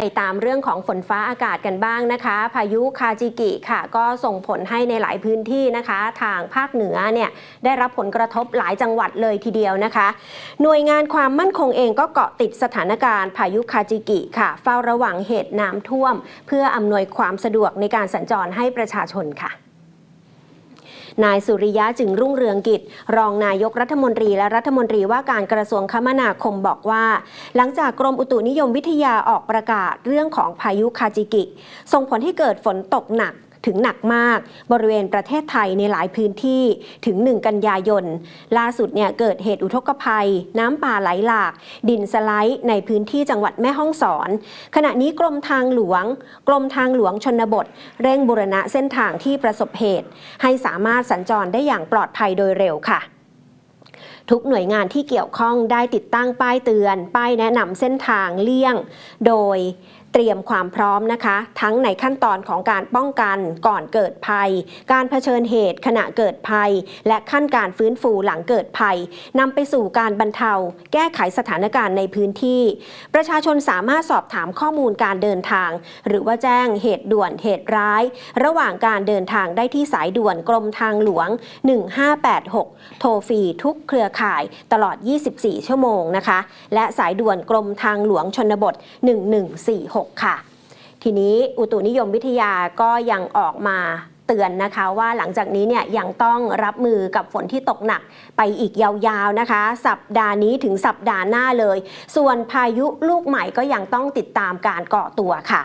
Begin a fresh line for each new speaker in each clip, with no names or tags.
ไปตามเรื่องของฝนฟ้าอากาศกันบ้างนะคะ พายุคาจิกิค่ะ ก็ส่งผลให้ในหลายพื้นที่นะคะ ทางภาคเหนือเนี่ยได้รับผลกระทบหลายจังหวัดเลยทีเดียวนะคะ หน่วยงานความมั่นคงเองก็เกาะติดสถานการณ์พายุคาจิกิค่ะ เฝ้าระวังเหตุน้ำท่วม เพื่ออำนวยความสะดวกในการสัญจรให้ประชาชนค่ะ นายสุริยะจึงรุ่งเรืองกิจ รองนายกรัฐมนตรีและรัฐมนตรีว่าการกระทรวงคมนาคมบอกว่า หลังจากกรมอุตุนิยมวิทยาออกประกาศเรื่องของพายุคาจิกิ ส่งผลให้เกิดฝนตกหนัก ถึงหนักมาก บริเวณประเทศไทยในหลายพื้นที่ถึง 1 กันยายน ล่าสุดเนี่ยเกิดเหตุอุทกภัย น้ำป่าไหลหลาก ดินสไลด์ ในพื้นที่จังหวัดแม่ฮ่องสอน ขณะนี้กรมทางหลวง กรมทางหลวงชนบท เร่งบูรณะเส้นทางที่ประสบเหตุ ให้สามารถสัญจรได้อย่างปลอดภัยโดยเร็วค่ะทุกหน่วยงานที่เกี่ยวข้องได้ติดตั้งป้ายเตือน ป้ายแนะนำเส้นทางเลี่ยง โดย เตรียมความพร้อมนะคะ ทั้งในขั้นตอนของการป้องกันก่อนเกิดภัย การเผชิญเหตุขณะเกิดภัย และขั้นการฟื้นฟูหลังเกิดภัยนำไปสู่การบรรเทา แก้ไขสถานการณ์ในพื้นที่ ประชาชนสามารถสอบถามข้อมูลการเดินทาง หรือว่าแจ้งเหตุด่วนเหตุร้าย ระหว่างการเดินทางได้ที่สายด่วนกรมทางหลวง 1586 โทรฟรีทุกเครือข่ายตลอด 24 ชั่วโมงนะคะ และสายด่วนกรมทางหลวงชนบท 1146ค่ะ ทีนี้อุตุนิยมวิทยาก็ยังออกมาเตือนนะคะว่าหลังจากนี้เนี่ยยังต้องรับมือกับฝนที่ตกหนักไปอีกยาวๆนะคะ สัปดาห์นี้ถึงสัปดาห์หน้าเลย ส่วนพายุลูกใหม่ก็ยังต้องติดตามการก่อตัวค่ะ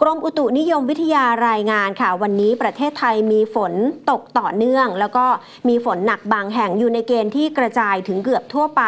กรมอุตุนิยมวิทยารายงานค่ะ วันนี้ประเทศไทยมีฝนตกต่อเนื่อง แล้วก็มีฝนหนักบางแห่งอยู่ในเกณฑ์ที่กระจายถึงเกือบทั่วไป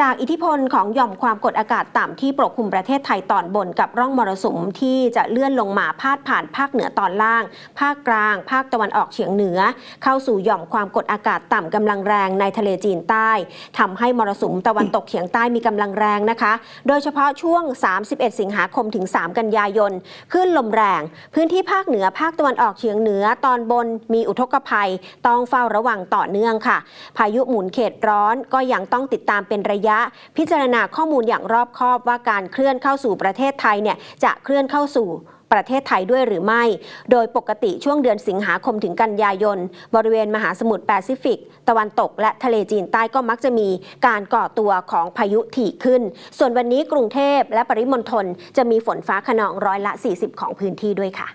จากอิทธิพลของหย่อมความกดอากาศต่ำที่ปกคลุมประเทศไทยตอนบนกับร่องมรสุมที่จะเลื่อนลงมาพาดผ่านภาคเหนือตอนล่าง ภาคกลาง ภาคตะวันออกเฉียงเหนือ เข้าสู่หย่อมความกดอากาศต่ำกำลังแรงในทะเลจีนใต้ทำให้มรสุมตะวันตกเฉียงใต้มีกำลังแรงนะคะ โดยเฉพาะช่วง 31 สิงหาคมถึง 3 กันยายนคลื่นลมแรง พื้นที่ภาคเหนือภาคตะวันออกเฉียงเหนือตอนบนมีอุทกภัย ต้องเฝ้าระวังต่อเนื่องค่ะ พายุหมุนเขตร้อนก็ยังต้องติดตามเป็นระยะ พิจารณาข้อมูลอย่างรอบคอบว่าการเคลื่อนเข้าสู่ประเทศไทยเนี่ยจะเคลื่อนเข้าสู่ประเทศไทยด้วยหรือไม่ โดยปกติช่วงเดือนสิงหาคมถึงกันยายน บริเวณมหาสมุทรแปซิฟิก ตะวันตกและทะเลจีนใต้ก็มักจะมีการก่อตัวของพายุถี่ขึ้น ส่วนวันนี้กรุงเทพและปริมณฑลจะมีฝนฟ้าขนองร้อยละ 40 ของพื้นที่ด้วยค่ะ